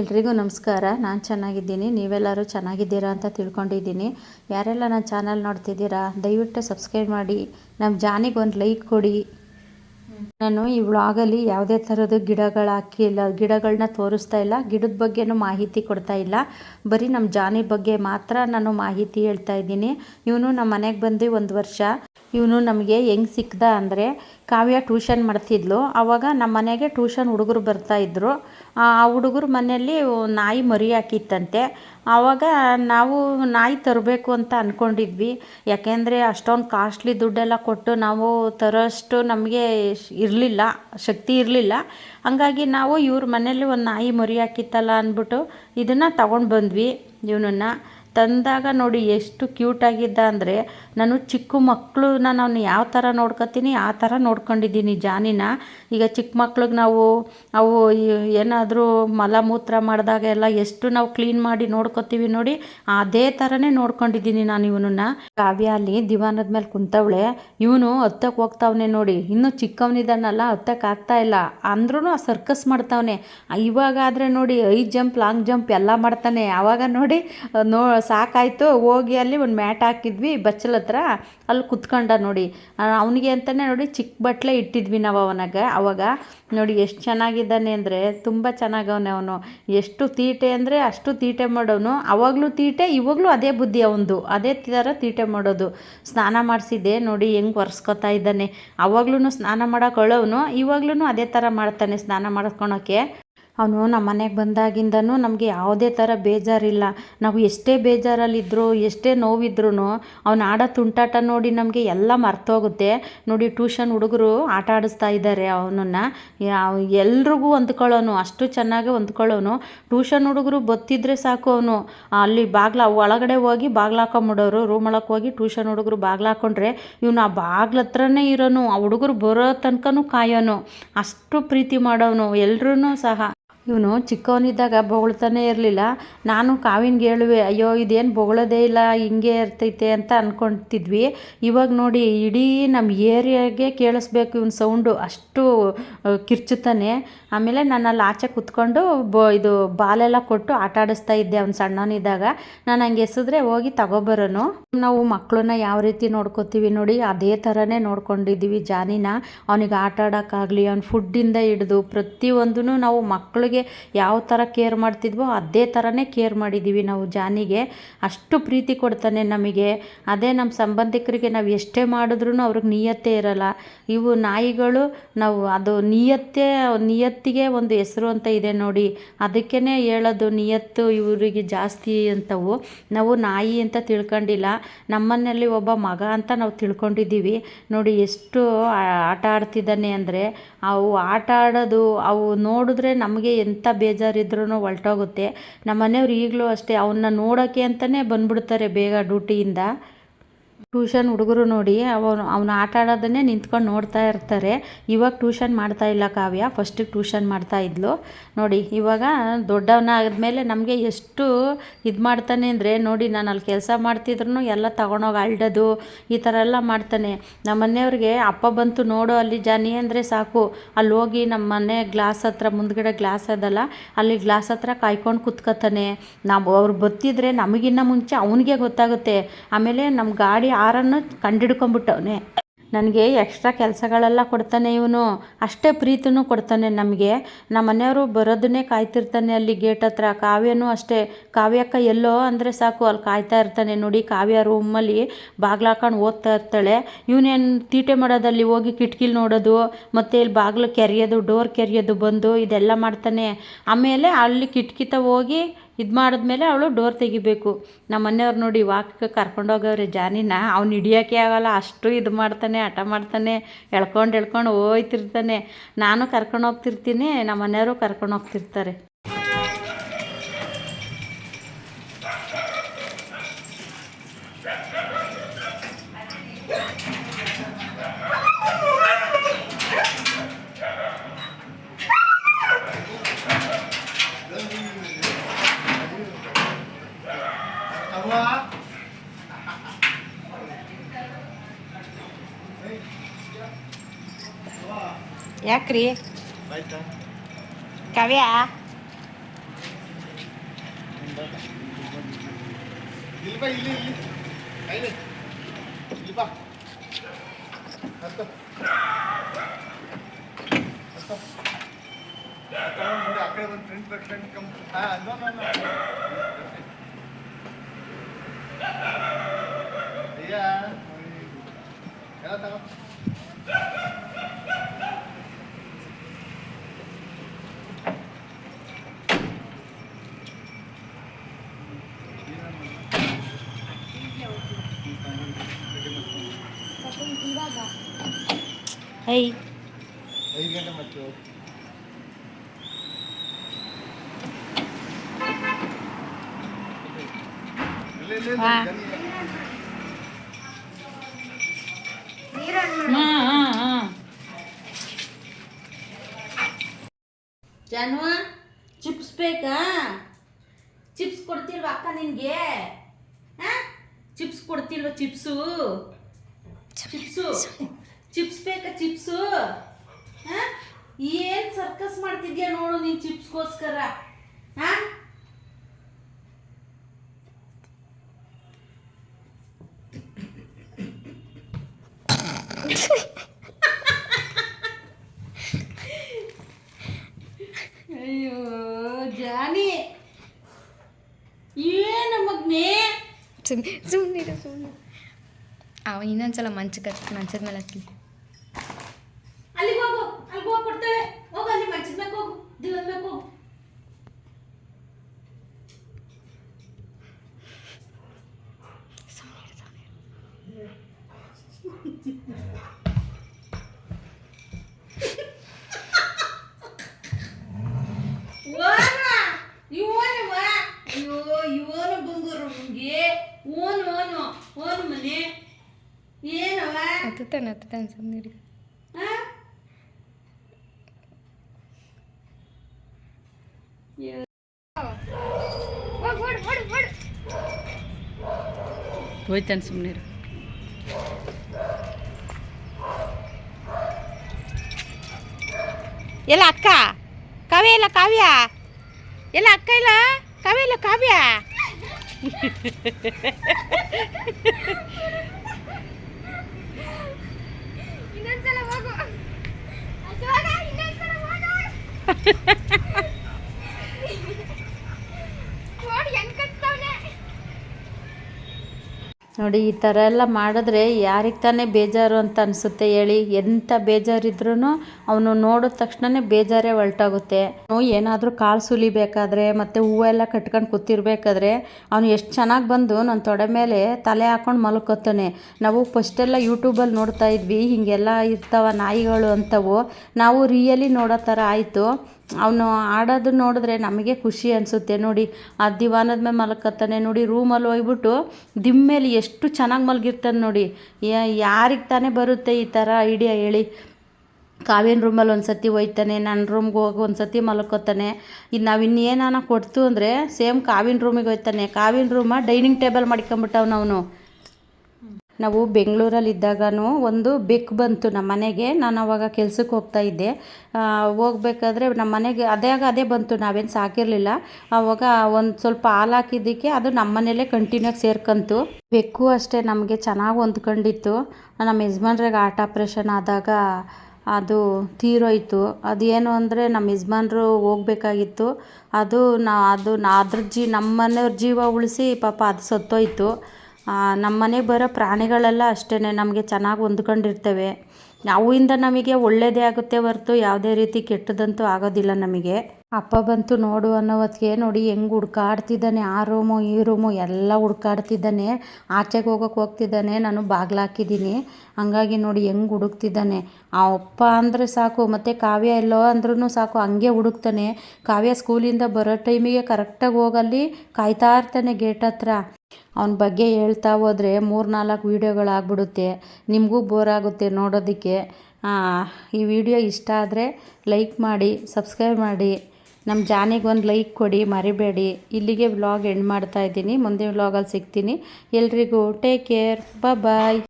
ಎಲ್ರಿಗೂ ನಮಸ್ಕಾರ. ನಾನು ಚೆನ್ನಾಗಿದ್ದೀನಿ. ನೀವೆಲ್ಲರೂ ಚೆನ್ನಾಗಿದ್ದೀರಾ ಅಂತ ತಿಳ್ಕೊಂಡಿದ್ದೀನಿ. ಯಾರೆಲ್ಲ ನನ್ನ ಚಾನಲ್ ನೋಡ್ತಿದ್ದೀರಾ, ದಯವಿಟ್ಟು ಸಬ್ಸ್ಕ್ರೈಬ್ ಮಾಡಿ. ನಮ್ಮ ಜಾನಿಗೆ ಒಂದು ಲೈಕ್ ಕೊಡಿ. ನಾನು ಈ ವ್ಲಾಗಲ್ಲಿ ಯಾವುದೇ ಥರದ ಗಿಡಗಳು ಹಾಕಿಲ್ಲ ಗಿಡಗಳನ್ನ ತೋರಿಸ್ತಾ ಇಲ್ಲ, ಗಿಡದ ಬಗ್ಗೆನೂ ಮಾಹಿತಿ ಕೊಡ್ತಾ ಇಲ್ಲ. ಬರೀ ನಮ್ಮ ಜಾನಿ ಬಗ್ಗೆ ಮಾತ್ರ ನಾನು ಮಾಹಿತಿ ಹೇಳ್ತಾ ಇದ್ದೀನಿ. ಇವನು ನಮ್ಮ ಮನೆಗೆ ಬಂದು ಒಂದು ವರ್ಷ ಇವನು ನಮಗೆ ಹೆಂಗೆ ಸಿಕ್ಕದ ಅಂದರೆ ಕಾವ್ಯ ಟ್ಯೂಷನ್ ಮಾಡ್ತಿದ್ಲು. ಆವಾಗ ನಮ್ಮ ಮನೆಗೆ ಟ್ಯೂಷನ್ ಹುಡುಗರು ಬರ್ತಾಯಿದ್ರು ಆ ಹುಡುಗರು ಮನೆಯಲ್ಲಿ ನಾಯಿ ಮರಿ ಹಾಕಿತ್ತಂತೆ. ಆವಾಗ ನಾವು ನಾಯಿ ತರಬೇಕು ಅಂತ ಅಂದ್ಕೊಂಡಿದ್ವಿ ಯಾಕೆಂದರೆ ಅಷ್ಟೊಂದು ಕಾಸ್ಟ್ಲಿ ದುಡ್ಡೆಲ್ಲ ಕೊಟ್ಟು ನಾವು ತರೋಷ್ಟು ನಮಗೆ ಇರಲಿಲ್ಲ, ಶಕ್ತಿ ಇರಲಿಲ್ಲ. ಹಾಗಾಗಿ ನಾವು ಇವ್ರ ಮನೇಲಿ ಒಂದು ನಾಯಿ ಮರಿ ಹಾಕಿತ್ತಲ್ಲ ಅಂದ್ಬಿಟ್ಟು ಇದನ್ನು ತಗೊಂಡು ಬಂದ್ವಿ ಇವನನ್ನು. ತಂದಾಗ ನೋಡಿ ಎಷ್ಟು ಕ್ಯೂಟಾಗಿದ್ದ ಅಂದರೆ ನಾನು ಚಿಕ್ಕ ಮಕ್ಕಳನ್ನ ನಾನು ಯಾವ ಥರ ನೋಡ್ಕೊತೀನಿ, ಆ ಥರ ನೋಡ್ಕೊಂಡಿದ್ದೀನಿ ಜಾನಿನ. ಈಗ ಚಿಕ್ಕ ಮಕ್ಳಿಗೆ ನಾವು ಅವು ಏನಾದರೂ ಮಲಮೂತ್ರ ಮಾಡಿದಾಗ ಎಲ್ಲ ಎಷ್ಟು ನಾವು ಕ್ಲೀನ್ ಮಾಡಿ ನೋಡ್ಕೊತೀವಿ ನೋಡಿ, ಅದೇ ಥರನೇ ನೋಡ್ಕೊಂಡಿದ್ದೀನಿ ನಾನು ಇವನನ್ನ. ಕಾವ್ಯ ಅಲ್ಲಿ ದಿವಾನದ ಮೇಲೆ ಕುಂತವಳೆ, ಇವನು ಹತ್ತಕ್ಕೆ ಹೋಗ್ತಾವನೆ ನೋಡಿ. ಇನ್ನೂ ಚಿಕ್ಕವನಿದ್ದಾನಲ್ಲ ಹತ್ತಕ್ಕೆ ಆಗ್ತಾ ಇಲ್ಲ. ಅಂದ್ರೂ ಆ ಸರ್ಕಸ್ ಮಾಡ್ತಾವನೆ. ಇವಾಗಾದರೆ ನೋಡಿ ಐ ಜಂಪ್ ಲಾಂಗ್ ಜಂಪ್ ಎಲ್ಲ ಮಾಡ್ತಾನೆ. ಆವಾಗ ನೋಡಿ, ನೋ ಸಾಕಾಯಿತು, ಹೋಗಿ ಅಲ್ಲಿ ಒಂದು ಮ್ಯಾಟ್ ಹಾಕಿದ್ವಿ, ಬಚ್ಚಲ ಹತ್ರ. ಅಲ್ಲಿ ಕುತ್ಕೊಂಡ ನೋಡಿ. ಅವನಿಗೆ ಅಂತಲೇ ನೋಡಿ, ಚಿಕ್ಕ ಬಟ್ಲೆ ಇಟ್ಟಿದ್ವಿ ನಾವು ಅವನಾಗ, ಅವಾಗ. ನೋಡಿ, ಎಷ್ಟು ಚೆನ್ನಾಗಿದ್ದಾನೆ ಅಂದರೆ, ತುಂಬ ಚೆನ್ನಾಗವನೆ ಅವನು. ಎಷ್ಟು ತೀಟೆ ಅಂದರೆ ಅಷ್ಟು ತೀಟೆ ಮಾಡೋನು. ಅವಾಗಲೂ ತೀಟೆ, ಇವಾಗಲೂ ಅದೇ ಬುದ್ಧಿ ಅವನದು ಅದೇ ಥರ ತೀಟೆ ಮಾಡೋದು. ಸ್ನಾನ ಮಾಡಿಸಿದ್ದೆ, ನೋಡಿ ಹೆಂಗೆ ಒರೆಸ್ಕೊತಾ ಇದ್ದಾನೆ. ಅವಾಗ್ಲೂ ಸ್ನಾನ ಮಾಡೋಕೆ ಇವಾಗ್ಲೂ ಅದೇ ಥರ ಮಾಡ್ತಾನೆ ಸ್ನಾನ ಮಾಡ್ಕೊಳಕ್ಕೆ. ಅವನು ನಮ್ಮ ಮನೆಗೆ ಬಂದಾಗಿಂದನೂ ನಮಗೆ ಯಾವುದೇ ಥರ ಬೇಜಾರಿಲ್ಲ. ನಾವು ಎಷ್ಟೇ ಬೇಜಾರಲ್ಲಿದ್ದರೂ ಎಷ್ಟೇ ನೋವಿದ್ರೂ ಅವ್ನು ಆಡೋ ತುಂಟಾಟ ನೋಡಿ ನಮಗೆ ಎಲ್ಲ ಮರ್ತೋಗುತ್ತೆ. ನೋಡಿ ಟ್ಯೂಷನ್ ಹುಡುಗರು ಆಟ ಆಡಿಸ್ತಾ ಇದ್ದಾರೆ ಅವನನ್ನು. ಎಲ್ರಿಗೂ ಹೊಂದ್ಕೊಳ್ಳೋನು, ಅಷ್ಟು ಚೆನ್ನಾಗಿ ಹೊಂದ್ಕೊಳ್ಳೋನು. ಟ್ಯೂಷನ್ ಹುಡುಗರು ಬತ್ತಿದ್ರೆ ಸಾಕು ಅವನು. ಅಲ್ಲಿ ಬಾಗ್ಲ ಒಳಗಡೆ ಹೋಗಿ ಬಾಗ್ಲ ಹಾಕೊಂಬಿಡೋರು. ರೂಮ್ ಒಳಗೆ ಹೋಗಿ ಟ್ಯೂಷನ್ ಹುಡುಗರು ಬಾಗ್ಲ ಹಾಕೊಂಡ್ರೆ ಇವನು ಆ ಬಾಗ್ಲ ಹತ್ರನೇ ಇರೋನು. ಆ ಹುಡುಗರು ಬರೋ ತನಕನೂ ಕಾಯೋನು. ಅಷ್ಟು ಪ್ರೀತಿ ಮಾಡೋನು. ಎಲ್ರೂ ಸಹ. ಇವನು ಚಿಕ್ಕವನಿದ್ದಾಗ ಬೊಗಳ್ತಾನೆ ಇರಲಿಲ್ಲ. ನಾನು ಕಾವಿನ್ಗೆ ಹೇಳುವೆ, ಅಯ್ಯೋ, ಇದೇನು ಬೊಗಳೋದೇ ಇಲ್ಲ, ಹಿಂಗೆ ಇರ್ತೈತೆ ಅಂತ ಅಂದ್ಕೊತಿದ್ವಿ ಇವಾಗ ನೋಡಿ ಇಡೀ ನಮ್ಮ ಏರಿಯಾಗೆ ಕೇಳಿಸ್ಬೇಕು ಇವನು ಸೌಂಡು. ಅಷ್ಟು ಕಿರ್ಚುತ್ತಾನೆ. ಆಮೇಲೆ ನಾನು ಅಲ್ಲಿ ಆಚೆ ಕುತ್ಕೊಂಡು ಬ, ಇದು ಬಾಲೆಲ್ಲ ಕೊಟ್ಟು ಆಟ ಆಡಿಸ್ತಾ ಇದ್ದೆ ಅವ್ನು ಸಣ್ಣವನಿದ್ದಾಗ. ನಾನು ಹಂಗೆ ಎಸಿದ್ರೆ ಹೋಗಿ ತಗೊಬರೋನು. ನಾವು ಮಕ್ಕಳನ್ನ ಯಾವ ರೀತಿ ನೋಡ್ಕೋತೀವಿ ನೋಡಿ, ಅದೇ ಥರನೇ ನೋಡ್ಕೊಂಡಿದ್ದೀವಿ ಜಾನಿನ. ಅವನಿಗೆ ಆಟ ಆಡೋಕ್ಕಾಗಲಿ, ಅವ್ನ ಫುಡ್ಡಿಂದ ಹಿಡಿದು ಪ್ರತಿಯೊಂದೂ ನಾವು ಮಕ್ಕಳಿಗೆ ಯಾವ ಥರ ಕೇರ್ ಮಾಡ್ತಿದ್ವೋ ಅದೇ ಥರನೇ ಕೇರ್ ಮಾಡಿದ್ದೀವಿ ನಾವು ಜಾನಿಗೆ. ಅಷ್ಟು ಪ್ರೀತಿ ಕೊಡ್ತಾನೆ ನಮಗೆ. ಅದೇ ನಮ್ಮ ಸಂಬಂಧಿಕರಿಗೆ ನಾವು ಎಷ್ಟೇ ಮಾಡಿದ್ರೂ ಅವ್ರಿಗೆ ನಿಯತ್ತೇ ಇರಲ್ಲ. ಇವು ನಾಯಿಗಳು ನಾವು ಅದು ನಿಯತ್ತೇ, ನಿಯತ್ತಿಗೆ ಒಂದು ಹೆಸರು ಅಂತ ಇದೆ ನೋಡಿ. ಅದಕ್ಕೇ ಹೇಳೋದು ನಿಯತ್ತು ಇವರಿಗೆ ಜಾಸ್ತಿ ಅಂತವು. ನಾವು ನಾಯಿ ಅಂತ ತಿಳ್ಕೊಂಡಿಲ್ಲ. ನಮ್ಮನೆಯಲ್ಲಿ ಒಬ್ಬ ಮಗ ಅಂತ ನಾವು ತಿಳ್ಕೊಂಡಿದ್ದೀವಿ. ನೋಡಿ ಎಷ್ಟು ಆಟ ಆಡ್ತಿದ್ದಾನೆ ಅಂದರೆ ಅವು ಆಟ ಆಡೋದು, ಅವು ನೋಡಿದ್ರೆ ನಮಗೆ ಎಂಥ ಬೇಜಾರಿದ್ರೂ ಹೊಲ್ಟೋಗುತ್ತೆ. ನಮ್ಮ ಮನೆಯವ್ರು ಈಗಲೂ ಅಷ್ಟೇ ಅವನ್ನ ನೋಡೋಕ್ಕೆ ಅಂತಲೇ ಬಂದ್ಬಿಡ್ತಾರೆ ಬೇಗ ಡ್ಯೂಟಿಯಿಂದ. ಟ್ಯೂಷನ್ ಹುಡುಗರು ನೋಡಿ ಅವನು ಅವನು ಆಟ ಆಡೋದನ್ನೇ ನಿಂತ್ಕೊಂಡು ನೋಡ್ತಾ ಇರ್ತಾರೆ. ಇವಾಗ ಟ್ಯೂಷನ್ ಮಾಡ್ತಾ ಇಲ್ಲ ಕಾವ್ಯ. ಫಸ್ಟಿಗೆ ಟ್ಯೂಷನ್ ಮಾಡ್ತಾ ಇದ್ಲು. ನೋಡಿ, ಇವಾಗ ದೊಡ್ಡವನಾದ್ಮೇಲೆ ನಮಗೆ ಎಷ್ಟು ಇದು ಮಾಡ್ತಾನೆ ಅಂದರೆ, ನೋಡಿ ನಾನು ಅಲ್ಲಿ ಕೆಲಸ ಮಾಡ್ತಿದ್ರು ಎಲ್ಲ ತಗೊಂಡೋಗಿ ಅಲ್ಡೋದು, ಈ ಥರ ಎಲ್ಲ ಮಾಡ್ತಾನೆ. ನಮ್ಮ ಮನೆಯವ್ರಿಗೆ ಅಪ್ಪ ಬಂತು ನೋಡು, ಅಲ್ಲಿ ಜಾನಿ ಅಂದರೆ ಸಾಕು. ಅಲ್ಲಿ ಹೋಗಿ ನಮ್ಮ ಮನೆ ಗ್ಲಾಸ್ ಹತ್ರ, ಮುಂದ್ಗಡೆ ಗ್ಲಾಸ್ ಅದಲ್ಲ, ಅಲ್ಲಿ ಗ್ಲಾಸ್ ಹತ್ರ ಕಾಯ್ಕೊಂಡು ಕುತ್ಕೋತಾನೆ. ನಾವು ಅವ್ರು ಬತ್ತಿದ್ರೆ ನಮಗಿನ್ನ ಮುಂಚೆ ಅವನಿಗೆ ಗೊತ್ತಾಗುತ್ತೆ. ಆಮೇಲೆ ನಮ್ಮ ಗಾಡಿ ಆರನ್ನು ಕಂಡಿಡ್ಕೊಂಬಿಟ್ಟವನೇ ನನಗೆ ಎಕ್ಸ್ಟ್ರಾ ಕೆಲಸಗಳೆಲ್ಲ ಕೊಡ್ತಾನೆ ಇವನು. ಅಷ್ಟೇ ಪ್ರೀತಿನೂ ಕೊಡ್ತಾನೆ ನಮಗೆ. ನಮ್ಮ ಮನೆಯವರು ಬರೋದನ್ನೇ ಕಾಯ್ತಿರ್ತಾನೆ ಅಲ್ಲಿ ಗೇಟ್ ಹತ್ರ. ಕಾವ್ಯನೂ ಅಷ್ಟೇ. ಕಾವ್ಯಕ್ಕ ಎಲ್ಲೋ ಅಂದರೆ ಸಾಕು, ಅಲ್ಲಿ ಕಾಯ್ತಾ ಇರ್ತಾನೆ. ನೋಡಿ ಕಾವ್ಯ ರೂಮಲ್ಲಿ ಬಾಗ್ಲು ಹಾಕೊಂಡು ಓದ್ತಾ ಇರ್ತಾಳೆ. ಇವನೇನು ತೀಟೆ ಮಾಡೋದಲ್ಲಿ ಹೋಗಿ ಕಿಟಕಿಲಿ ನೋಡೋದು, ಮತ್ತು ಇಲ್ಲಿ ಬಾಗಿಲು ಕೆರೆಯೋದು ಡೋರ್ ಕೆರೆಯೋದು ಬಂದು ಇದೆಲ್ಲ ಮಾಡ್ತಾನೆ. ಆಮೇಲೆ ಅಲ್ಲಿ ಕಿಟಕಿತ ಹೋಗಿ ಇದು ಮಾಡಿದ್ಮೇಲೆ ಅವಳು ಡೋರ್ ತೆಗಿಬೇಕು. ನಮ್ಮ ಮನೆಯವ್ರು ನೋಡಿ ವಾಕ್ ಕರ್ಕೊಂಡೋಗವ್ರೆ ಜಾನಿನ, ಅವ್ನು ಹಿಡಿಯೋಕ್ಕೆ ಆಗೋಲ್ಲ, ಅಷ್ಟು ಇದು ಮಾಡ್ತಾನೆ, ಹಠ ಮಾಡ್ತಾನೆ, ಎಳ್ಕೊಂಡು ಎಳ್ಕೊಂಡು ಹೋಯ್ತಿರ್ತಾನೆ. ನಾನು ಕರ್ಕೊಂಡು ಹೋಗ್ತಿರ್ತೀನಿ ನಮ್ಮ ಮನೆಯವರು ಕರ್ಕೊಂಡು ಹೋಗ್ತಿರ್ತಾರೆ ಯಾಕ್ರಿ ಕಾವ್ಯ ಇಲ್ಲಿ ಬಾ ಇಲ್ಲಿ ಇಲ್ಲಿ ಕೈಲಿ ಇಲ್ಲಿ ಬಾ ಹತ್ತು ಹತ್ತು ಹತ್ತು, ಮುಂದೆ ಆ ಕಡೆ ಒಂದು ಫ್ರೆಂಡ್ ಫ್ರೆಂಡ್ ಕಮ್ ಹಾಂ ನೋ ನೋ ನೋ ಅಯ್ಯ ಎಲ್ಲ ತಗೋ ಐ ಐದು ಗಂಟೆ ಮತ್ತೆ ಹೋಗು. ಇಲ್ಲ, ಇಲ್ಲ, ಇಲ್ಲ, ಹಾ. ಜಲ್ದಿ. ಹಾಂ ಹಾಂ ಹಾಂ ಜಾನುವ ಚಿಪ್ಸ್ ಬೇಕಾ ಚಿಪ್ಸ್ ಕೊಡ್ತಿಲ್ವ ಅಕ್ಕ ನಿನಗೆ? ಹಾಂ ಚಿಪ್ಸ್ ಕೊಡ್ತಿಲ್ವ ಚಿಪ್ಸು ಚಿಪ್ಸು ಚಿಪ್ಸ್ ಬೇಕಾ ಚಿಪ್ಸು? ಹಾಂ? ಏನು ಸರ್ಕಸ್ ಮಾಡ್ತಿದ್ಯಾ ನೋಡು ನೀನು ಚಿಪ್ಸ್ಗೋಸ್ಕರ. ಹಾ? ಅಯ್ಯೋ, ಜಾನಿ. ಏನು ಮಗ್ನೆ? ಸುಮ್ಮನೆ ಸುಮ್ಮನೆ ಅವ ಇನ್ನೊಂದ್ಸಲ ಮಂಚ ಹಚ್ಚಿ, ಮಂಚದ ಮೇಲೆ ಹತ್ಲಿ ಅಲ್ಲಿಗೆ ಹೋಗು ಅಲ್ಲಿಗೆ ಹೋಗಿ ಕೊಡ್ತೇವೆ ಹೋಗು ಅಲ್ಲಿ ಮಂಚದ ಮ್ಯಾಗ ಹೋಗು ದಿವದ ಮ್ಯಾಗ ಹೋಗು ವಾನ ಇವನವ ಅಯ್ಯೋ ಇವನು ಬಂಗೂರು ಮುಂಗೆ ಓನು ಓನು ಓನು ಮನೆ ಏನವ ಹತ್ತತಾನೆ ಹತ್ತತಾನೆ ಸುಮ್ಮನೆ ಆ? ಹೋಯ್ತಾನೆ ಸುಮ್ಮನೆ ಎಲ್ಲ ಅಕ್ಕ? ಕಾವ್ಯ ಇಲ್ಲ ಕಾವ್ಯ? ಎಲ್ಲ ಅಕ್ಕ ಇಲ್ಲ? ಕಾವ್ಯ ಇಲ್ಲ ಕಾವ್ಯ? ಇನ್ನೊಂದ್ಸಲ ಹೋಗು ಹೆಂಗ್ ಕಟ್ತಾವನೆ ನೋಡಿ, ಈ ಥರ ಎಲ್ಲ ಮಾಡಿದ್ರೆ ಯಾರಿಗೆ ತಾನೇ ಬೇಜಾರು ಅಂತ ಅನಿಸುತ್ತೆ ಹೇಳಿ. ಎಂಥ ಬೇಜಾರಿದ್ರೂ ಅವನು ನೋಡಿದ ತಕ್ಷಣನೇ ಬೇಜಾರೇ ಹೊಲ್ಟಾಗುತ್ತೆ ಏನಾದರೂ ಕಾಳು ಸುಲಿಬೇಕಾದ್ರೆ ಮತ್ತು ಹೂವೆಲ್ಲ ಕಟ್ಕೊಂಡು ಕೂತಿರ್ಬೇಕಾದ್ರೆ ಅವನು ಎಷ್ಟು ಚೆನ್ನಾಗಿ ಬಂದು ನನ್ನ ತೊಡೆ ಮೇಲೆ ತಲೆ ಹಾಕೊಂಡು ಮಲ್ಕೋತಾನೆ. ನಾವು ಫಸ್ಟೆಲ್ಲ ಯೂಟ್ಯೂಬಲ್ಲಿ ನೋಡ್ತಾ ಇದ್ವಿ, ಹೀಗೆಲ್ಲ ಇರ್ತಾವ ನಾಯಿಗಳು ಅಂತವು. ನಾವು ರಿಯಲಿ ನೋಡೋ ಥರ ಆಯಿತು. ಅವನು ಆಡೋದು ನೋಡಿದ್ರೆ ನಮಗೆ ಖುಷಿ ಅನಿಸುತ್ತೆ. ನೋಡಿ, ಆ ದಿವಾನದ ಮೇಲೆ ಮಲ್ಕತ್ತಾನೆ. ನೋಡಿ, ರೂಮಲ್ಲಿ ಹೋಗ್ಬಿಟ್ಟು ದಿಮ್ಮೇಲೆ ಎಷ್ಟು ಚೆನ್ನಾಗಿ ಮಲಗಿರ್ತಾನೆ ನೋಡಿ. ಯಾರಿಗೆ ತಾನೇ ಬರುತ್ತೆ ಈ ಥರ ಐಡಿಯಾ ಹೇಳಿ. ಕಾವ್ಯನ ರೂಮಲ್ಲಿ ಒಂದು ಸತಿ ಹೋಯ್ತಾನೆ ನನ್ನ ರೂಮ್ಗೆ ಹೋಗಿ ಒಂದು ಸತಿ ಮಲ್ಕೋತಾನೆ. ಇದು ನಾವು ಇನ್ನೇನಾನ ಕೊಡ್ತು ಅಂದರೆ ಸೇಮ್ ಕಾವಿನ ರೂಮಿಗೆ ಹೋಯ್ತಾನೆ. ಕಾವಿನ ರೂಮ ಡೈನಿಂಗ್ ಟೇಬಲ್ ಮಾಡ್ಕೊಂಬಿಟ್ಟವ್ನು ಅವನು. ನಾವು ಬೆಂಗಳೂರಲ್ಲಿ ಇದ್ದಾಗೂ ಒಂದು ಬೆಕ್ಕು ಬಂತು ನಮ್ಮ ಮನೆಗೆ. ನಾನು ಅವಾಗ ಕೆಲ್ಸಕ್ಕೆ ಹೋಗ್ತಾ ಇದ್ದೆ. ಹೋಗ್ಬೇಕಾದ್ರೆ ನಮ್ಮ ಮನೆಗೆ ಅದೇ ಆಗ ಅದೇ ಬಂತು, ನಾವೇನು ಸಾಕಿರಲಿಲ್ಲ. ಅವಾಗ ಒಂದು ಸ್ವಲ್ಪ ಹಾಲು ಹಾಕಿದ್ದಕ್ಕೆ ಅದು ನಮ್ಮ ಮನೇಲೇ ಕಂಟಿನ್ಯೂ ಸೇರ್ಕಂತು. ಬೆಕ್ಕು ಅಷ್ಟೇ ನಮಗೆ ಚೆನ್ನಾಗಿ ಹೊಂದ್ಕೊಂಡಿತ್ತು. ನಮ್ಮ ಯಜಮಾನ್ರಿಗೆ ಆಟ ಆಪ್ರೇಷನ್ ಆದಾಗ ಅದು ತೀರೋಯ್ತು. ಅದೇನು ಅಂದರೆ ನಮ್ಮ ಯಜಮಾನ್ರು ಹೋಗ್ಬೇಕಾಗಿತ್ತು. ಅದು ನಾ ಅದು ನಾ ಅದ್ರ ಜೀ ನಮ್ಮ ಮನೆಯವ್ರ ಜೀವ ಉಳಿಸಿ ಪಾಪ ಅದು ಸತ್ತೋಯ್ತು. ನಮ್ಮ ಮನೆಗೆ ಬರೋ ಪ್ರಾಣಿಗಳೆಲ್ಲ ಅಷ್ಟೇ ನಮಗೆ ಚೆನ್ನಾಗಿ ಹೊಂದ್ಕೊಂಡಿರ್ತವೆ. ಅವಿಂದ ನಮಗೆ ಒಳ್ಳೆಯದೇ ಆಗುತ್ತೆ ಹೊರತು ಯಾವುದೇ ರೀತಿ ಕೆಟ್ಟದಂತೂ ಆಗೋದಿಲ್ಲ ನಮಗೆ. ಅಪ್ಪ ಬಂತು ನೋಡು ಅನ್ನೋ ಹೊತ್ತಿಗೆ ನೋಡಿ ಹೆಂಗೆ ಹುಡ್ಕಾಡ್ತಿದ್ದಾನೆ, ಆ ರೂಮು, ಈ ರೂಮು ಎಲ್ಲ ಹುಡ್ಕಾಡ್ತಿದ್ದಾನೆ. ಆಚೆಗೆ ಹೋಗೋಕೆ ಹೋಗ್ತಿದ್ದಾನೆ, ನಾನು ಬಾಗ್ಲಾಕಿದ್ದೀನಿ ಹಂಗಾಗಿ ನೋಡಿ ಹೆಂಗೆ ಹುಡುಕ್ತಿದ್ದಾನೆ. ಆ ಅಪ್ಪ ಅಂದರೆ ಸಾಕು, ಮತ್ತು ಕಾವ್ಯ ಎಲ್ಲೋ ಅಂದ್ರೂ ಸಾಕು, ಹಂಗೆ ಹುಡುಕ್ತಾನೆ. ಕಾವ್ಯ ಸ್ಕೂಲಿಂದ ಬರೋ ಟೈಮಿಗೆ ಕರೆಕ್ಟಾಗಿ ಹೋಗಲ್ಲಿ ಕಾಯ್ತಾ ಇರ್ತಾನೆ ಗೇಟ್ ಹತ್ರ. ಅವನ ಬಗ್ಗೆ ಹೇಳ್ತಾ ಹೋದರೆ ಮೂರು ನಾಲ್ಕು ವೀಡಿಯೋಗಳಾಗ್ಬಿಡುತ್ತೆ. ನಿಮಗೂ ಬೋರ್ ಆಗುತ್ತೆ ನೋಡೋದಕ್ಕೆ. ಈ ವಿಡಿಯೋ ಇಷ್ಟ ಆದರೆ ಲೈಕ್ ಮಾಡಿ ಸಬ್ಸ್ಕ್ರೈಬ್ ಮಾಡಿ. ನಮ್ಮ ಜಾನಿಗೆ ಒಂದು ಲೈಕ್ ಕೊಡಿ, ಮರಿಬೇಡಿ. ಇಲ್ಲಿಗೆ ವ್ಲಾಗ್ ಎಂಡ್ ಮಾಡ್ತಾ ಇದ್ದೀನಿ. ಮುಂದಿನ ವ್ಲಾಗಲ್ಲಿ ಸಿಗ್ತೀನಿ. ಎಲ್ರಿಗೂ ಟೇಕ್ ಕೇರ್ ಬಾಯ್